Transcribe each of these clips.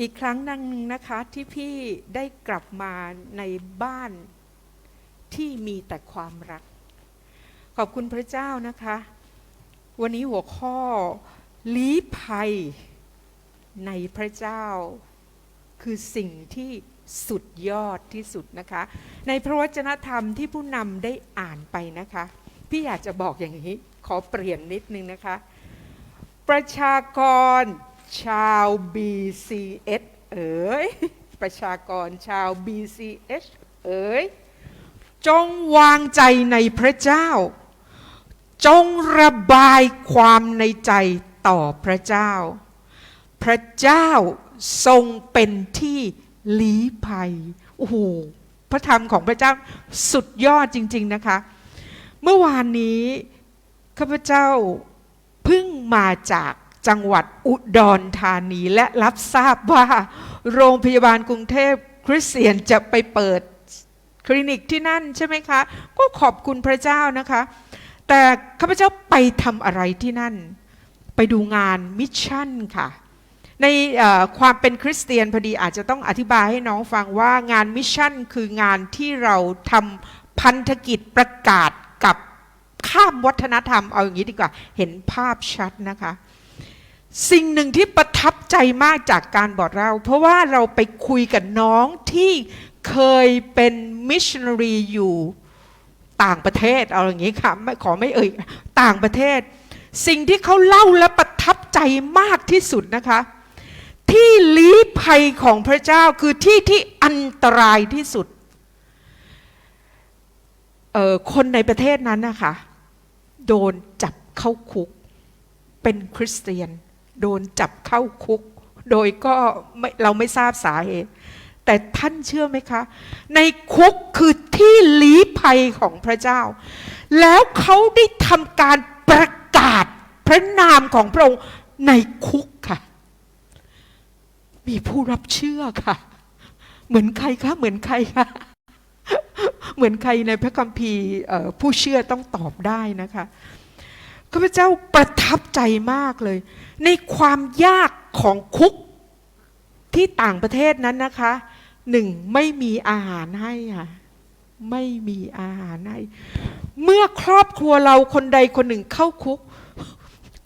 อีกครั้งหนึงนะคะที่พี่ได้กลับมาในบ้านที่มีแต่ความรัก ขอบคุณพระเจ้านะคะ วันนี้หัวข้อลี้ภัยในพระเจ้า คือสิ่งที่สุดยอดที่สุดนะคะ ในพระวจนะธรรมที่ผู้นำได้อ่านไปนะคะ พี่อยากจะบอกอย่างนี้ ขอเปลี่ยนนิดนึงนะคะ ประชากร ชาว BCS เอ๋ยประชากรชาว BCS เอ๋ยจงวางใจในพระเจ้า จงระบายความในใจต่อพระเจ้า พระเจ้าทรงเป็นที่ลี้ภัยโอ้โหพระธรรมของพระเจ้าสุดยอดจริง ๆนะคะ เมื่อวานนี้ข้าพเจ้าเพิ่งมาจาก จังหวัดอุดรธานีและรับทราบว่า โรงพยาบาลกรุงเทพคริสเตียนจะไปเปิดคลินิกที่นั่นใช่ไหมคะ ก็ขอบคุณพระเจ้านะคะ แต่ข้าพเจ้าไปทำอะไรที่นั่น ไปดูงานมิชชั่นค่ะในความเป็นคริสเตียนพอดีอาจจะต้องอธิบายให้น้องฟังว่างานมิชชั่นคืองานที่เราทำพันธกิจประกาศกับข้ามวัฒนธรรมเอาอย่างนี้ดีกว่า เห็นภาพชัดนะคะ สิ่งหนึ่งที่ประทับใจมากจากการบอกเรา เพราะว่าเราไปคุยกับน้องที่เคยเป็นมิชชันนารีอยู่ต่างประเทศเอาอย่างนี้ค่ะไม่ขอไม่เอ่ยต่างประเทศ สิ่งที่เขาเล่าและประทับใจมากที่สุดนะคะ ที่ลี้ภัยของพระเจ้าคือที่ที่อันตรายที่สุดเออคนในประเทศนั้นนะคะโดนจับเข้าคุกเป็นคริสเตียน โดนจับเข้าคุก โดยก็ไม่เราไม่ทราบสาเหตุ แต่ท่านเชื่อไหมคะ ในคุกคือที่ลี้ภัยของพระเจ้า แล้วเขาได้ทำการประกาศพระนามของพระองค์ในคุกค่ะ มีผู้รับเชื่อค่ะ เหมือนใครคะ เหมือนใครคะเหมือนใครในพระคัมภีร์ผู้เชื่อต้องตอบได้นะคะ ข้าพเจ้าประทับใจมากเลย ในความยากของคุกที่ต่างประเทศนั้นนะคะหนึ่งไม่มีอาหารให้ค่ะไม่มีอาหารให้เมื่อครอบครัวเราคนใดคนหนึ่งเข้าคุก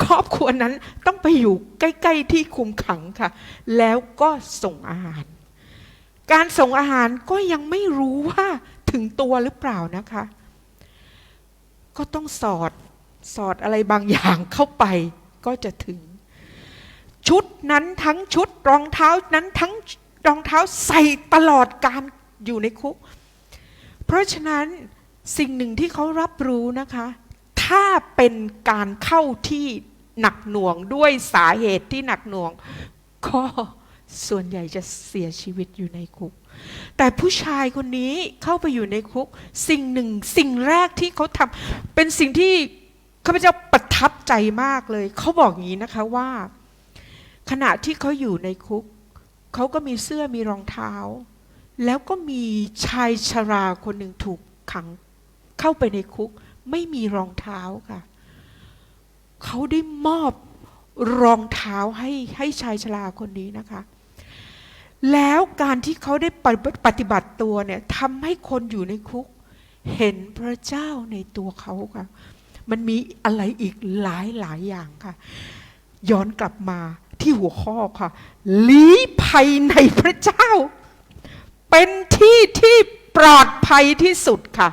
ครอบครัวนั้นต้องไปอยู่ใกล้ๆที่คุมขังค่ะ แล้วก็ส่งอาหาร การส่งอาหารก็ยังไม่รู้ว่าถึงตัวหรือเปล่านะคะ ก็ต้องสอด สอดอะไรบางอย่างเข้าไปก็จะถึง ชุดนั้นทั้งชุดรองเท้านั้นทั้งรองเท้าใส่ตลอดการอยู่ในคุก เพราะฉะนั้นสิ่งหนึ่งที่เขารับรู้นะคะ ถ้าเป็นการเข้าที่หนักหน่วงด้วยสาเหตุที่หนักหน่วง ก็ส่วนใหญ่จะเสียชีวิตอยู่ในคุก แต่ผู้ชายคนนี้เข้าไปอยู่ในคุก สิ่งหนึ่งสิ่งแรกที่เขาทำเป็นสิ่งที่ ข้าพเจ้าประทับใจมากเลย เขาบอกอย่างนี้นะคะว่า ขณะที่เขาอยู่ในคุก เขาก็มีเสื้อมีรองเท้า แล้วก็มีชายชราคนหนึ่งถูกขัง เข้าไปในคุก ไม่มีรองเท้าค่ะ เขาได้มอบรองเท้าให้ให้ชายชราคนนี้นะคะ แล้วการที่เขาได้ปฏิปฏิบัติตัวเนี่ยทำให้คนอยู่ในคุก เห็นพระเจ้าในตัวเขาค่ะ มันมีอะไรอีกหลายหลายอย่างค่ะ ย้อนกลับมาที่หัวข้อค่ะลี้ภัยในพระเจ้า เป็นที่ที่ปลอดภัยที่สุดค่ะ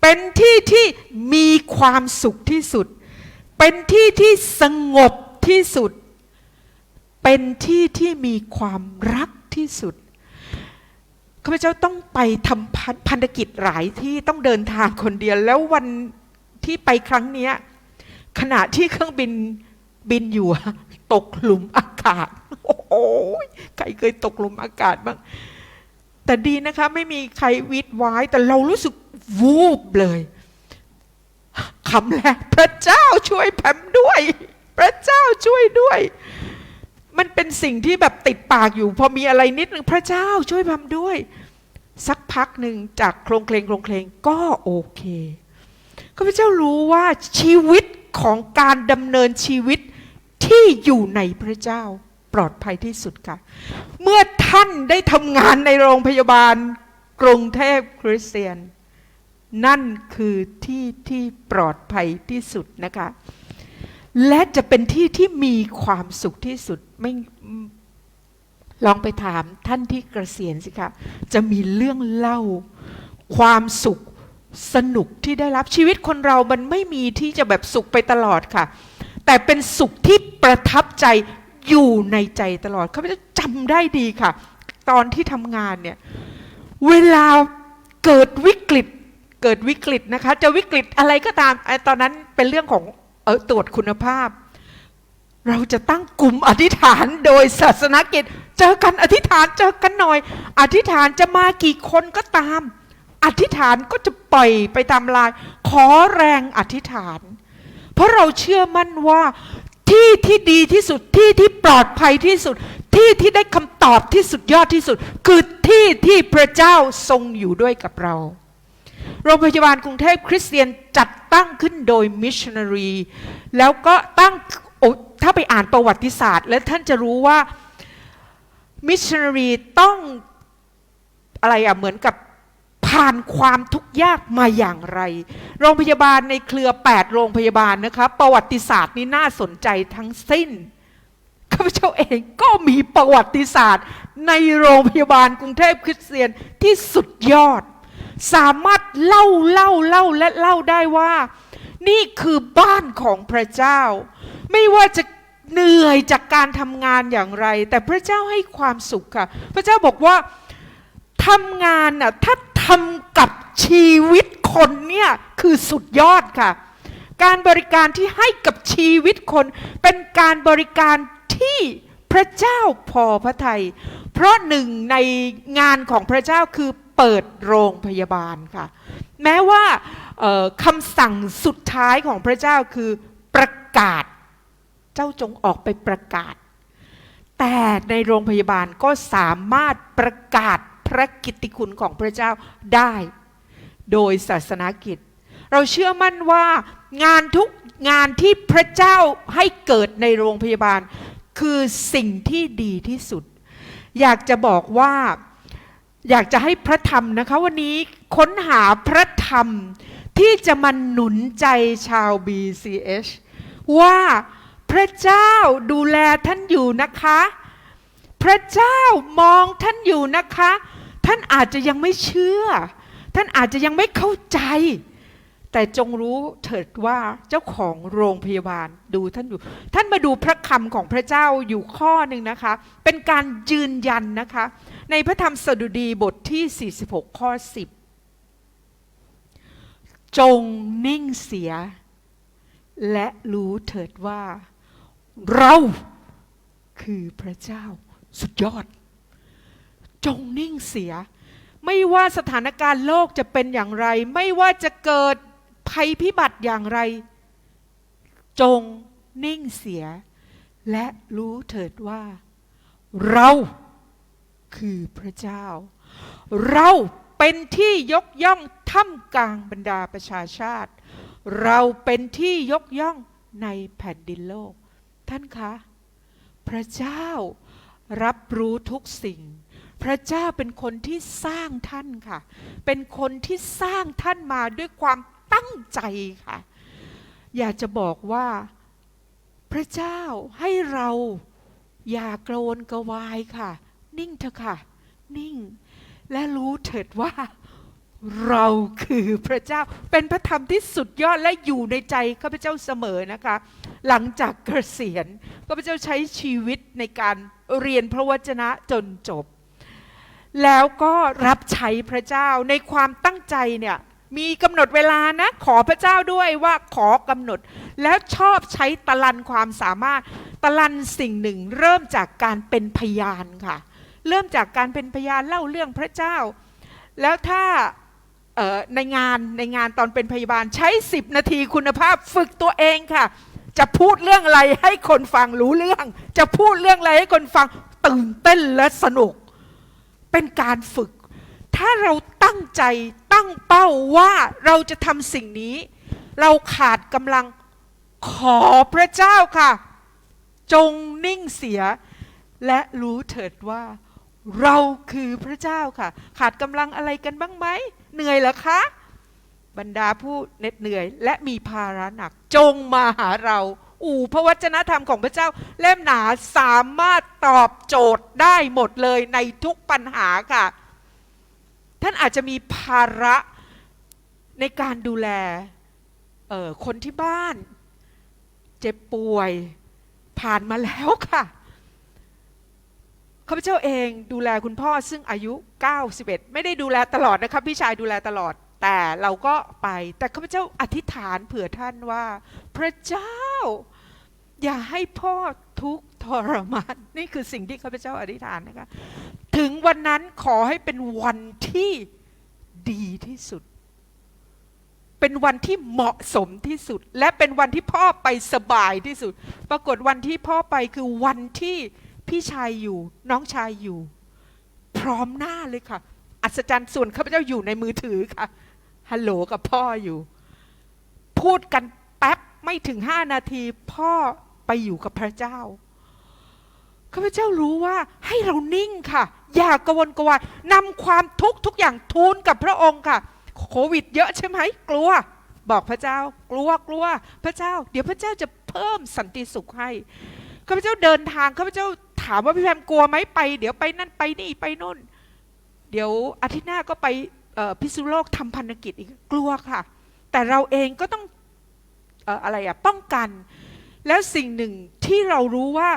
เป็นที่ที่มีความสุขที่สุด เป็นที่ที่สงบที่สุด เป็นที่ที่มีความรักที่สุดข้าพเจ้าต้องไปทำพันธกิจหลายที่ต้องเดินทางคนเดียวแล้ววัน ที่ไปครั้งเนี้ยขณะที่เครื่องบินบินอยู่ ตกหลุมอากาศ โอ้โหใครเคยตกหลุมอากาศบ้าง แต่ดีนะคะ ไม่มีใครวิดไว้แต่เรารู้สึกวูบเลยคำแรกพระเจ้าช่วยแผมด้วย พระเจ้าช่วยด้วย มันเป็นสิ่งที่แบบติดปากอยู่ พอมีอะไรนิดนึงพระเจ้าช่วยแผมด้วย สักพักหนึ่งจากโครงเพลงโครงเพลงก็โอเค ข้าพเจ้ารู้ว่าชีวิตของการดำเนินชีวิตที่อยู่ในพระเจ้าปลอดภัยที่สุดค่ะ เมื่อท่านได้ทำงานในโรงพยาบาลกรุงเทพคริสเตียน นั่นคือที่ที่ปลอดภัยที่สุดนะคะ และจะเป็นที่ที่มีความสุขที่สุดไม่ลองไปถามท่านที่เกษียณสิคะจะมีเรื่องเล่า ความสุข สนุกที่ได้รับชีวิตคนเรามันไม่มีที่จะแบบสุขไปตลอดค่ะ แต่เป็นสุขที่ประทับใจอยู่ในใจตลอดเขาจะจำได้ดีค่ะ ตอนที่ทำงานเนี่ย เวลาเกิดวิกฤตเกิดวิกฤตนะคะ จะวิกฤตอะไรก็ตามไอ้ตอนนั้นเป็นเรื่องของเออตรวจคุณภาพ เราจะตั้งกลุ่มอธิษฐานโดยศาสนกิจ เจอกันอธิษฐานเจอกันหน่อย อธิษฐานจะมากี่คนก็ตาม อธิษฐานก็จะปล่อยไปตามลาย ขอแรงอธิษฐาน เพราะเราเชื่อมั่นว่าที่ที่ดีที่สุดที่ที่ปลอดภัยที่สุด ที่ที่ได้คำตอบที่สุดยอดที่สุด คือที่ที่พระเจ้าทรงอยู่ด้วยกับเรา โรงพยาบาลกรุงเทพคริสเตียนจัดตั้งขึ้นโดยมิชชันนารีแล้วก็ตั้งถ้าไปอ่านประวัติศาสตร์ แล้วท่านจะรู้ว่ามิชชันนารีต้องอะไรอะเหมือนกับ ผ่านความทุกข์ยากมาอย่างไร โรงพยาบาลในเครือ 8 โรงพยาบาลนะคะประวัติศาสตร์นี่น่าสนใจทั้งสิ้นข้าพเจ้าเองก็มีประวัติศาสตร์ ในโรงพยาบาลกรุงเทพคริสเตียนที่สุดยอด สามารถเล่าเล่าเล่าและเล่าได้ว่า นี่คือบ้านของพระเจ้า ไม่ว่าจะเหนื่อยจากการทำงานอย่างไร แต่พระเจ้าให้ความสุขค่ะ พระเจ้าบอกว่าทำงานน่ะถ้า ทำกับชีวิตคนเนี่ยคือสุดยอดค่ะ การบริการที่ให้กับชีวิตคน เป็นการบริการที่พระเจ้าพอพระทยัยเพราะหนึ่งในงานของพระเจ้าคือเปิดโรงพยาบาลค่ะ แม้ว่าคำสั่งสุดท้ายของพระเจ้าคือประกาศ เจ้าจงออกไปประกาศ แต่ในโรงพยาบาลก็สามารถประกาศ ระกิตติคุณของพระเจ้าได้ โดยศาสนากิจ เราเชื่อมั่นว่างานทุกงานที่พระเจ้าให้เกิดในโรงพยาบาล คือสิ่งที่ดีที่สุด อยากจะบอกว่าอยากจะให้พระธรรมนะคะวันนี้ค้นหาพระธรรมที่จะมาหนุนใจชาว BCH ว่าพระเจ้าดูแลท่านอยู่นะคะ พระเจ้ามองท่านอยู่นะคะ ท่านอาจจะยังไม่เชื่อ ท่านอาจจะยังไม่เข้าใจ แต่จงรู้เถิดว่าเจ้าของโรงพยาบาลดูท่านอยู่ ท่านมาดูพระคำของพระเจ้าอยู่ข้อหนึ่งนะคะ เป็นการยืนยันนะคะ ในพระธรรมสดุดีบทที่ 46 ข้อ 10 จงนิ่งเสีย และรู้เถิดว่า เราคือพระเจ้าสุดยอด จงนิ่งเสีย ไม่ว่าสถานการณ์โลกจะเป็นอย่างไร ไม่ว่าจะเกิดภัยพิบัติอย่างไร จงนิ่งเสีย และรู้เถิดว่า เราคือพระเจ้า เราเป็นที่ยกย่องท่ามกลางบรรดาประชาชาติ เราเป็นที่ยกย่องในแผ่นดินโลก ท่านคะ พระเจ้ารับรู้ทุกสิ่ง พระเจ้าเป็นคนที่สร้างท่านค่ะ เป็นคนที่สร้างท่านมาด้วยความตั้งใจค่ะ อยากจะบอกว่าพระเจ้าให้เราอย่ากระวนกระวายค่ะ นิ่งเถอะค่ะ นิ่ง และรู้เถิดว่าเราคือพระเจ้าเป็นพระธรรมที่สุดยอดและอยู่ในใจข้าพเจ้าเสมอนะคะ หลังจากเกษียณข้าพเจ้าใช้ชีวิตในการเรียนพระวจนะจนจบ แล้วก็รับใช้พระเจ้าในความตั้งใจเนี่ยมีกำหนดเวลานะ ขอพระเจ้าด้วยว่าขอกำหนด แล้วชอบใช้ตะลันความสามารถตะลันสิ่งหนึ่ง เริ่มจากการเป็นพยานค่ะ เริ่มจากการเป็นพยานเล่าเรื่องพระเจ้า แล้วถ้าในงานในงานตอนเป็นพยาบาลใช้ 10 นาทีคุณภาพฝึกตัวเองค่ะ จะพูดเรื่องอะไรให้คนฟังรู้เรื่อง จะพูดเรื่องอะไรให้คนฟังตื่นเต้นและสนุก เป็นการฝึก ถ้าเราตั้งใจตั้งเป้าว่าเราจะทำสิ่งนี้ เราขาดกำลังขอพระเจ้าค่ะ จงนิ่งเสีย และรู้เถิดว่า เราคือพระเจ้าค่ะ ขาดกำลังอะไรกันบ้างไหมเหนื่อยเหรอคะ บรรดาผู้เหน็ดเหนื่อย และมีภาระหนักจงมาหาเรา อู่พระวจนะธรรมของพระเจ้า เล่มหนาสามารถตอบโจทย์ได้หมดเลยในทุกปัญหาค่ะ ท่านอาจจะมีภาระในการดูแลออคนที่บ้าน เจ็บป่วยผ่านมาแล้วค่ะข้าพเจ้าเองดูแลคุณพ่อซึ่งอายุ 91 ไม่ได้ดูแลตลอดนะครับพี่ชายดูแลตลอด แต่เราก็ไป แต่ข้าพเจ้าอธิษฐานเผื่อท่านว่า พระเจ้า อย่าให้พ่อทุกทรมานนี่คือสิ่งที่ข้าพเจ้าอธิษฐานนะคะถึงวันนั้นขอให้เป็นวันที่ดีที่สุด เป็นวันที่เหมาะสมที่สุด และเป็นวันที่พ่อไปสบายที่สุด ปรากฏวันที่พ่อไปคือวันที่พี่ชายอยู่ น้องชายอยู่ พร้อมหน้าเลยค่ะ อัศจรรย์ส่วนข้าพเจ้าอยู่ในมือถือค่ะฮัลโหลกับพ่ออยู่ พูดกันแป๊บไม่ถึงห้านาที พ่อ อยู่กับพระเจ้าข้าพเจ้ารู้ว่าให้เรานิ่งค่ะ อย่ากระวนกระวายนำความทุกข์ทุกอย่างทูลกับพระองค์ค่ะ โควิดเยอะใช่ไหมกลัว บอกพระเจ้า กลัวกลัว พระเจ้า เดี๋ยวพระเจ้าจะเพิ่มสันติสุขให้ข้าพเจ้าเดินทางข้าพเจ้าถามว่าพี่แพมกลัวไหมไป เดี๋ยวไปนั่นไปนี่ไปนู่น เดี๋ยวอาทิตย์หน้าก็ไปพิษุโลกทำพันธกิจอีกกลัวค่ะ แต่เราเองก็ต้องอออะไรอะป้องกัน แล้วสิ่งหนึ่งที่เรารู้ว่า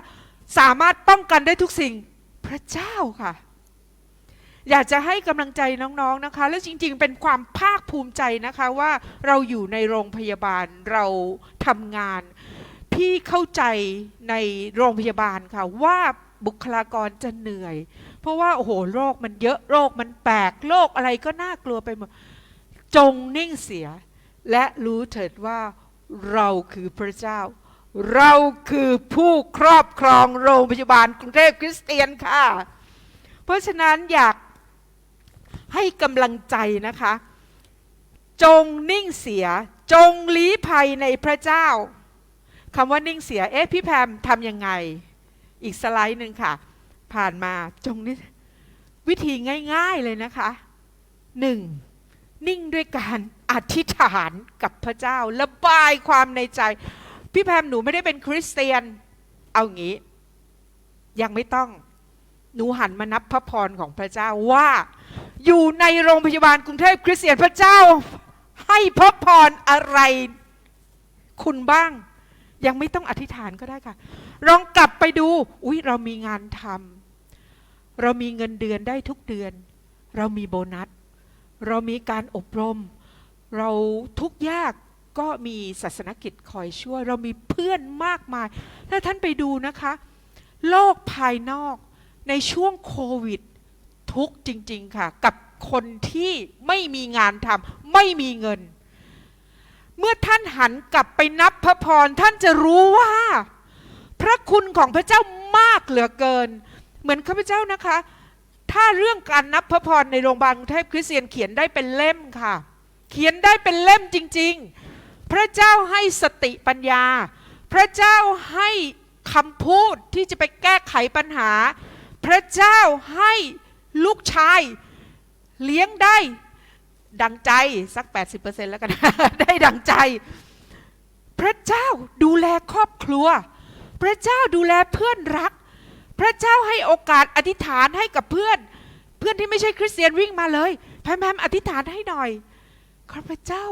สามารถป้องกันได้ทุกสิ่งพระเจ้าค่ะ อยากจะให้กำลังใจน้องๆนะคะ และจริงๆ เป็นความภาคภูมิใจนะคะว่าเราอยู่ในโรงพยาบาลเราทำงาน พี่เข้าใจในโรงพยาบาลค่ะว่าบุคลากรจะเหนื่อย เพราะว่าโอ้โหโรคมันเยอะโรคมันแปลกโรคอะไรก็น่ากลัวไปหมดจงนิ่งเสีย และรู้เถิดว่าเราคือพระเจ้า เราคือผู้ครอบครองโรงพยาบาลกรุงเทพคริสเตียนค่ะ เพราะฉะนั้นอยากให้กำลังใจนะคะ จงนิ่งเสีย จงลี้ภัยในพระเจ้าคำว่านิ่งเสีย เอ๊ะพี่แพมทำยังไง อีกสไลด์หนึ่งค่ะ ผ่านมาจงนี่วิธีง่ายๆเลยนะคะหนึ่งนิ่งด้วยการอธิษฐานกับพระเจ้าระบายความในใจ พี่แพมหนูไม่ได้เป็นคริสเตียน เอางี้ ยังไม่ต้อง หนูหันมานับพระพรของพระเจ้าว่า อยู่ในโรงพยาบาลกรุงเทพคริสเตียนพระเจ้า ให้พระพรอะไร คุณบ้าง ยังไม่ต้องอธิษฐานก็ได้ค่ะ ลองกลับไปดู อุ๊ย เรามีงานทำเรามีเงินเดือนได้ทุกเดือน เรามีโบนัส เรามีการอบรม เราทุกยาก ก็มีศาสนกิจคอยช่วย เรามีเพื่อนมากมาย ถ้าท่านไปดูนะคะ โลกภายนอกในช่วงโควิด ทุกจริง ๆ ค่ะ กับคนที่ไม่มีงานทำไม่มีเงิน เมื่อท่านหันกลับไปนับพระพร ท่านจะรู้ว่า พระคุณของพระเจ้ามากเหลือเกิน เหมือนข้าพเจ้านะคะ ถ้าเรื่องการนับพระพรในโรงพยาบาลกรุงเทพคริสเตียนเขียนได้เป็นเล่มค่ะ เขียนได้เป็นเล่มจริง ๆ ระเจ้าให้สติปัญญา พระเจ้าให้คำพูดที่จะไปแก้ไขปัญหา พระเจ้าให้ลูกชายเลี้ยงได้ดังใจสัก 80%แล้วกัน ได้ดังใจ พระเจ้าดูแลครอบครัว พระเจ้าดูแลเพื่อนรัก พระเจ้าให้โอกาสอธิษฐานให้กับเพื่อน เพื่อนที่ไม่ใช่คริสเตียนวิ่งมาเลยแพมแพมอธิษฐานให้หน่อยข้าพเจ้า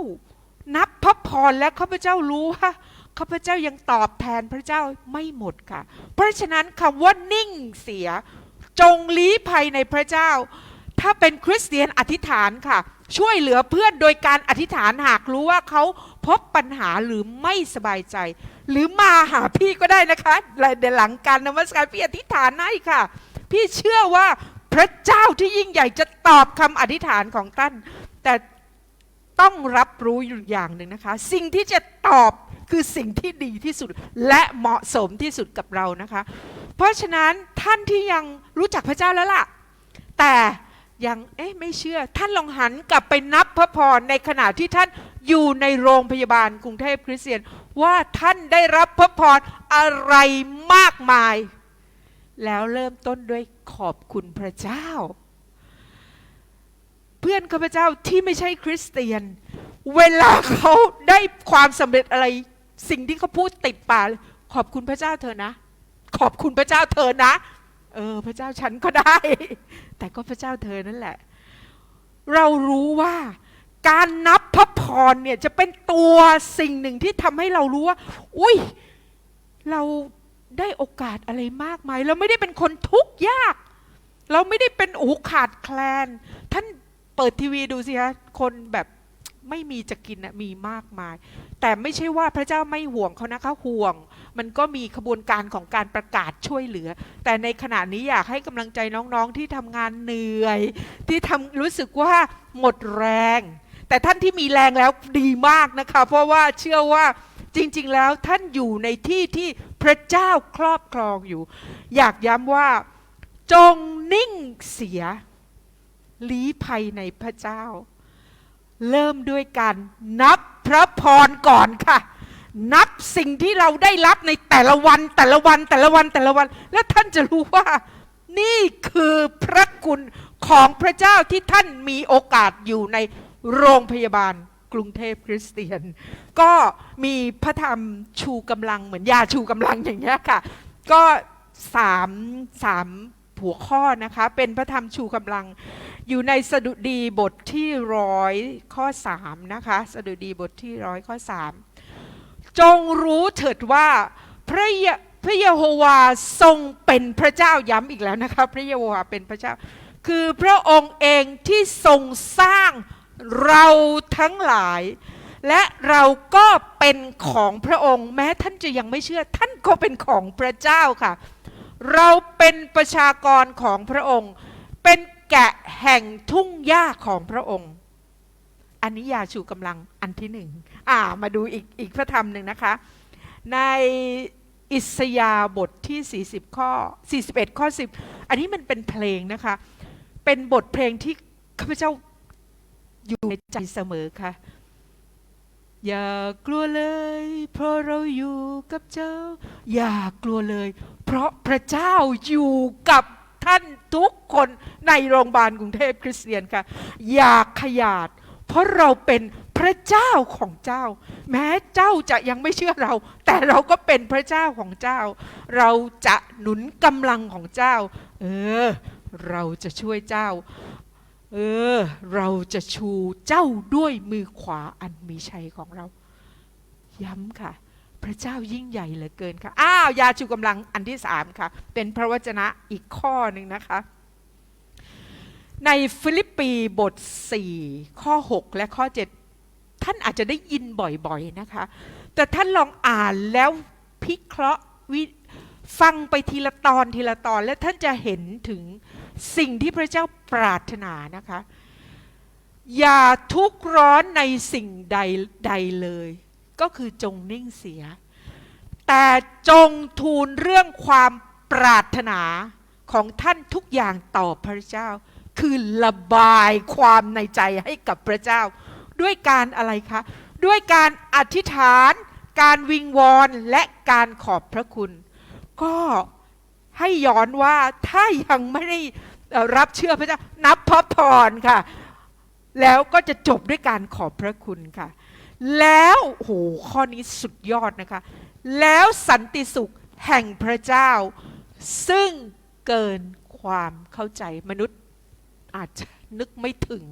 นับพระพรและข้าพเจ้ารู้ว่าข้าพเจ้ายังตอบแทนพระเจ้าไม่หมดค่ะ เพราะฉะนั้นคำว่านิ่งเสีย จงลี้ภัยในพระเจ้า ถ้าเป็นคริสเตียนอธิษฐานค่ะ ช่วยเหลือเพื่อนโดยการอธิษฐานหากรู้ว่าเขาพบปัญหาหรือไม่สบายใจ หรือมาหาพี่ก็ได้นะคะเดี๋ยวหลังการนมัสการพี่อธิษฐานให้ค่ะ พี่เชื่อว่าพระเจ้าที่ยิ่งใหญ่จะตอบคำอธิษฐานของท่าน แต่ ต้องรับรู้อยู่อย่างหนึ่งนะคะ สิ่งที่จะตอบคือสิ่งที่ดีที่สุดและเหมาะสมที่สุดกับเรานะคะ เพราะฉะนั้นท่านที่ยังรู้จักพระเจ้าแล้วล่ะ แต่ยังเอ๊ะไม่เชื่อ ท่านลองหันกลับไปนับพระพรในขณะที่ท่านอยู่ในโรงพยาบาลกรุงเทพคริสเตียน ว่าท่านได้รับพระพรอะไรมากมาย แล้วเริ่มต้นด้วยขอบคุณพระเจ้า เพื่อนข้าพเจ้าที่ไม่ใช่คริสเตียน เวลาเขาได้ความสำเร็จอะไร สิ่งที่เขาพูดติดปากขอบคุณพระเจ้าเธอนะ ขอบคุณพระเจ้าเธอนะ เออ พระเจ้าฉันก็ได้ แต่ก็พระเจ้าเธอนั่นแหละ เรารู้ว่าการนับพระพรเนี่ยจะเป็นตัวสิ่งหนึ่งที่ทำให้เรารู้ว่า อุ้ยเราได้โอกาสอะไรมากมาย เราไม่ได้เป็นคนทุกข์ยาก เราไม่ได้เป็นโอ้ขาดแคลน ท่าน เปิดทีวีดูสิคะคนแบบไม่มีจะกินนะมีมากมาย แต่ไม่ใช่ว่าพระเจ้าไม่ห่วงเขานะคะห่วง มันก็มีขบวนการของการประกาศช่วยเหลือ แต่ในขณะนี้อยากให้กำลังใจน้องๆที่ทำงานเหนื่อย ที่ทำรู้สึกว่าหมดแรง แต่ท่านที่มีแรงแล้วดีมากนะคะ เพราะว่าเชื่อว่าจริงๆแล้วท่านอยู่ในที่ที่พระเจ้าครอบครองอยู่ อยากย้ำว่าจงนิ่งเสีย ลี้ภัยในพระเจ้า เริ่มด้วยการนับพระพรก่อนค่ะ นับสิ่งที่เราได้รับในแต่ละวันแต่ละวันแต่ละวันแต่ละวัน แล้วท่านจะรู้ว่า นี่คือพระคุณของพระเจ้าที่ท่านมีโอกาสอยู่ในโรงพยาบาลกรุงเทพคริสเตียน ก็มีพระธรรมชูกำลังเหมือนยาชูกำลังอย่างเงี้ยค่ะ ก็สามสาม หัวข้อนะคะ เป็นพระธรรมชูกำลัง อยู่ในสดุดีบทที่ร้อยข้อสามนะคะ สดุดีบทที่ร้อยข้อสามจงรู้เถิดว่าพระยะพระเยโฮวาทรงเป็นพระเจ้าย้ำอีกแล้วนะคะ พระเยโฮวาเป็นพระเจ้า คือพระองค์เองที่ทรงสร้างเราทั้งหลาย และเราก็เป็นของพระองค์ แม้ท่านจะยังไม่เชื่อ ท่านก็เป็นของพระเจ้าค่ะ เราเป็นประชากรของพระองค์ เป็นแกะแห่งทุ่งหญ้าของพระองค์ อันนี้ยาชูกำลังอันที่หนึ่งอ่ามาดูอีกอีกพระธรรมหนึ่งนะคะ ในอิสยาบทที่ 40 ข้อ 41 ข้อ 10 อันนี้มันเป็นเพลงนะคะ เป็นบทเพลงที่ข้าพเจ้าอยู่ในใจเสมอค่ะ อย่ากลัวเลย เพราะเราอยู่กับเจ้า อย่ากลัวเลย ราะพระเจ้าอยู่กับท่านทุกคนในโรงพยาบาลกรุงเทพคริสเตียนค่ะ อย่าขยาด เพราะเราเป็นพระเจ้าของเจ้า แม้เจ้าจะยังไม่เชื่อเรา แต่เราก็เป็นพระเจ้าของเจ้า เราจะหนุนกำลังของเจ้า เออ เราจะช่วยเจ้า เออ เราจะชูเจ้าด้วยมือขวาอันมีชัยของเรา ย้ำค่ะ พระเจ้ายิ่งใหญ่เหลือเกินค่ะ อ้าว ยาชูกำลังอันที่สามค่ะ เป็นพระวจนะอีกข้อหนึ่งนะคะ ในฟิลิปปีบท 4 ข้อ 6 และข้อ 7 ท่านอาจจะได้ยินบ่อยๆนะคะ แต่ท่านลองอ่านแล้วพิเคราะห์วิฟังไปทีละตอนทีละตอน แล้วท่านจะเห็นถึงสิ่งที่พระเจ้าปรารถนานะคะ อย่าทุกข์ร้อนในสิ่งใดใดเลย ก็คือจงนิ่งเสีย แต่จงทูลเรื่องความปรารถนาของท่านทุกอย่างต่อพระเจ้า คือระบายความในใจให้กับพระเจ้า ด้วยการอะไรคะ ด้วยการอธิษฐาน การวิงวอนและการขอบพระคุณ ก็ให้ย้อนว่าถ้ายังไม่ได้รับเชื่อพระเจ้านับพระพรค่ะ แล้วก็จะจบด้วยการขอบพระคุณค่ะ แล้วโหข้อนี้สุดยอดนะคะ แล้วสันติสุขแห่งพระเจ้า ซึ่งเกินความเข้าใจมนุษย์อาจจะนึกไม่ถึง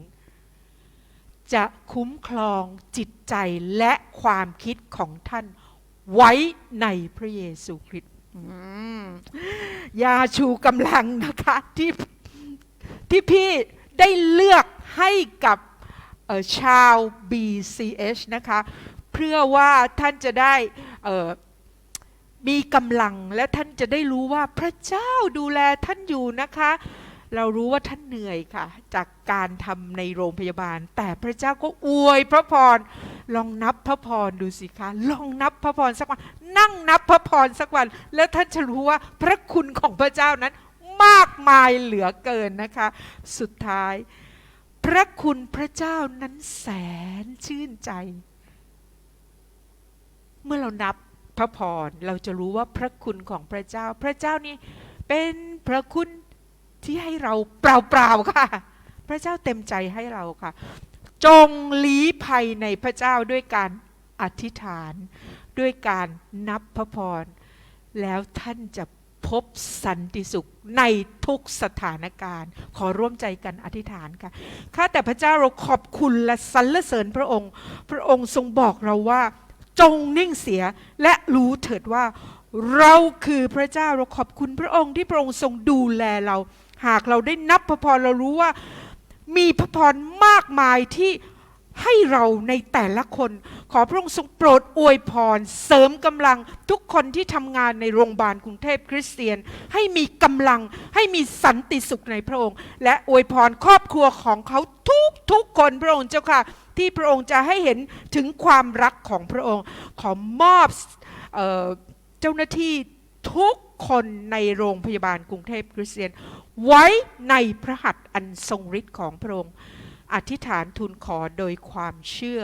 จะคุ้มครองจิตใจและความคิดของท่านไว้ในพระเยซูคริสต์อืมยาชูกำลังนะคะที่ที่พี่ได้เลือกให้กับเอ่อ ชาว BCH นะคะเพื่อว่าท่านจะได้มีกำลังและท่านจะได้รู้ว่าพระเจ้าดูแลท่านอยู่นะคะ เรารู้ว่าท่านเหนื่อยค่ะ จากการทำในโรงพยาบาล แต่พระเจ้าก็อวยพระพรลองนับพระพรดูสิคะลองนับพระพรสักวัน นั่งนับพระพรสักวัน แล้วท่านจะรู้ว่าพระคุณของพระเจ้านั้นมากมายเหลือเกินนะคะ สุดท้าย พระคุณพระเจ้านั้นแสนชื่นใจ เมื่อเรานับพระพรเราจะรู้ว่าพระคุณของพระเจ้า พระเจ้านี่เป็นพระคุณที่ให้เราเปล่าๆค่ะ พระเจ้าเต็มใจให้เราค่ะ จงลี้ภัยในพระเจ้าด้วยการอธิษฐาน ด้วยการนับพระพรแล้วท่านจะ พบสันติสุขในทุกสถานการณ์ ขอร่วมใจกันอธิษฐานค่ะข้าแต่พระเจ้าเราขอบคุณและสรรเสริญพระองค์ พระองค์ทรงบอกเราว่าจงนิ่งเสียและรู้เถิดว่า เราคือพระเจ้าเราขอบคุณพระองค์ที่พระองค์ทรงดูแลเรา หากเราได้นับพระพรเรารู้ว่ามีพระพรมากมายที่ให้เราในแต่ละคน ขอพระองค์ทรงโปรดอวยพร เสริมกำลังทุกคนที่ทำงานในโรงพยาบาลกรุงเทพคริสเตียน ให้มีกำลังให้มีสันติสุขในพระองค์ และอวยพรครอบครัวของเขาทุกทุกคนพระองค์เจ้าค่ะ ที่พระองค์จะให้เห็นถึงความรักของพระองค์ ขอมอบเออเจ้าหน้าที่ทุกคนในโรงพยาบาลกรุงเทพคริสเตียน ไว้ในพระหัตถ์อันทรงฤทธิ์ของพระองค์ อธิษฐานทูลขอโดยความเชื่อ